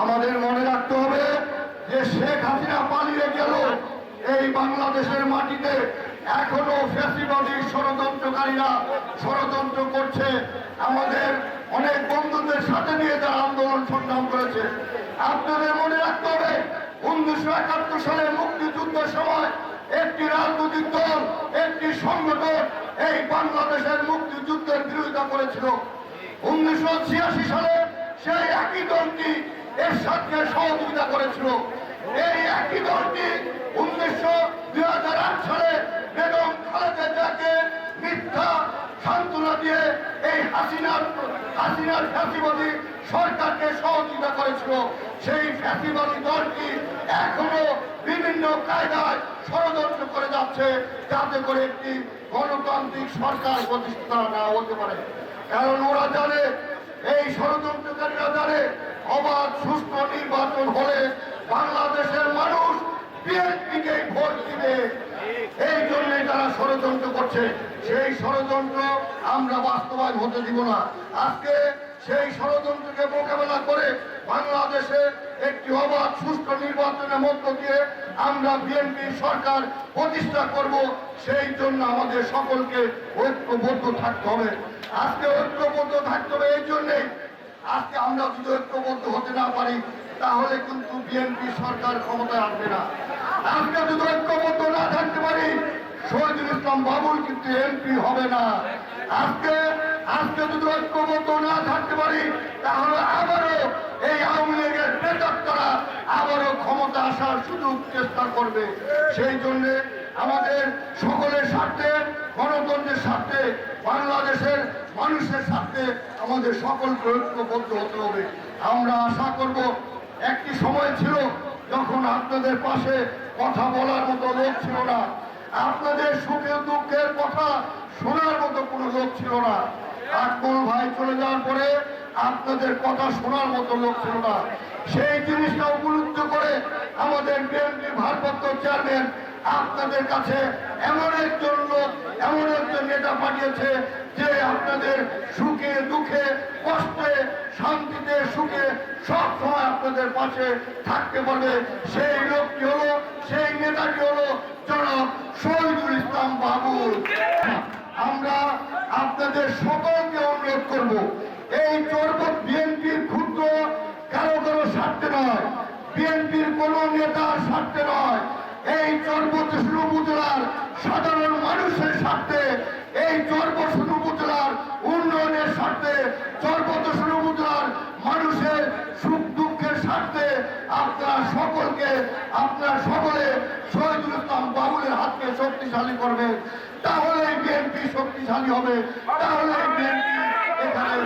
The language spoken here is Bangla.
আমাদের মনে রাখতে হবে যে শেখ হাসিনা পালিয়ে গেল। এই বাংলাদেশের মাটিতে এখনও ফ্যাসিবাদী ষড়যন্ত্রকারীরা ষড়যন্ত্র করছে। আমাদের অনেক বন্ধুদের সাথে নিয়ে তারা আন্দোলন সংগ্রাম করেছে। আপনাদের মনে রাখতে হবে, উনিশশো একাত্তর সালে মুক্তিযুদ্ধের সময় একটি রাজনৈতিক দল, একটি সংগঠন এই বাংলাদেশের মুক্তিযুদ্ধের বিরোধিতা করেছিল। উনিশশো ছিয়াশি সালে সেই একই দলটি এর সাথে সহযোগিতা করেছিল। এই একই দলটি উনিশশো দুই হাজার আট সালে বেগম খালেদা জিয়াকে মিথ্যা সান্ত্বনা দিয়ে এই হাসিনার হাসিনার ফ্যাসিবাদী সরকারকে সহযোগিতা করেছিল। সেই ফ্যাসিবাদী দলটি এখনও বিভিন্ন কায়দায় ষড়যন্ত্র করে যাচ্ছে যাতে করে একটি গণতান্ত্রিক সরকার প্রতিষ্ঠা না হতে পারে। কারণ ওরা জানে, এই ষড়যন্ত্রকারীরা জানে অবাধ সুস্থ নির্বাচন হলে বাংলাদেশের মানুষ বিএনপিকে ভোট দিবে। এই জন্যই তারা ষড়যন্ত্র করছে, সেই ষড়যন্ত্র আমরা বাস্তবায়ন হতে দিব না। আজকে সেই ষড়যন্ত্রকে মোকাবেলা করে বাংলাদেশে একটি অবাধ সুষ্ঠু নির্বাচনের মধ্য দিয়ে আমরা বিএনপি সরকার প্রতিষ্ঠা করব, সেই জন্য আমাদের সকলকে ঐক্যবদ্ধ থাকতে হবে। আজকে ঐক্যবদ্ধ থাকতে হবে এই জন্যেই আজকে আমরা যদি ঐক্যবদ্ধ হতে না পারি, তাহলে কিন্তু বিএনপি সরকার ক্ষমতায় আসবে না। আজকে যদি ঐক্যবদ্ধ না থাকতে পারি, শহীদুল ইসলাম বাবুল কিন্তু এমপি হবে না। আজকে আজকে যদি ঐক্যবদ্ধ না থাকতে পারি, তাহলে আবারও এই আওয়ামী লীগের নেতারা আবারও ক্ষমতা আসার সুযোগ চেষ্টা করবে। সেই জন্য আমাদের সকলের স্বার্থে, গণতন্ত্রের স্বার্থে, বাংলাদেশের মানুষের স্বার্থে আমাদের সকলকে ঐক্যবদ্ধ হতে হবে। আমরা আশা করব, একটি সময় ছিল যখন আপনাদের পাশে কথা বলার মতো লোক ছিল না। আপনাদের সুখে দুঃখের কথা শোনার মতো কোনো লোক ছিল না। আকবর ভাই চলে যাওয়ার পরে আপনাদের কথা শোনার মতো লোক ছিল না। সেই জিনিসটা উপলব্ধ করে আমাদের বিএনপি ভারপ্রাপ্ত চেয়ারম্যান আপনাদের কাছে এমন একজন লোক, এমন একজন নেতা পাঠিয়েছে যে আপনাদের সুখে, দুঃখে, কষ্টে, শান্তিতে, সুখে সব সময় আপনাদের পাশে থাকতে পারবে। সেই লোকটি হলো, সেই নেতাটি হলো জনাব শহীদুল ইসলাম বাবুল। আমরা আপনাদের সকলকে অনুরোধ করব, এই চর্বত বিএনপির ক্ষুদ্র কারও কারও স্বার্থে নয়, বিএনপির কোন নেতার স্বার্থে নয়। এই চর্বতৃষ্ণ উপজেলার সাধারণ মানুষের স্বার্থে, এই চর্বতৃষ্ণ উপজেলার উন্নয়নের স্বার্থে, চর্বতৃষ্ণ উপজেলার মানুষের সুখ দুঃখের স্বার্থে আপনারা সকলকে, আপনারা সকলে শহীদুল ইসলাম বাবুলের হাতকে শক্তিশালী করবে তাহলে বিএনপি শক্তিশালী হবে তাহলে বিএনপি এখানে।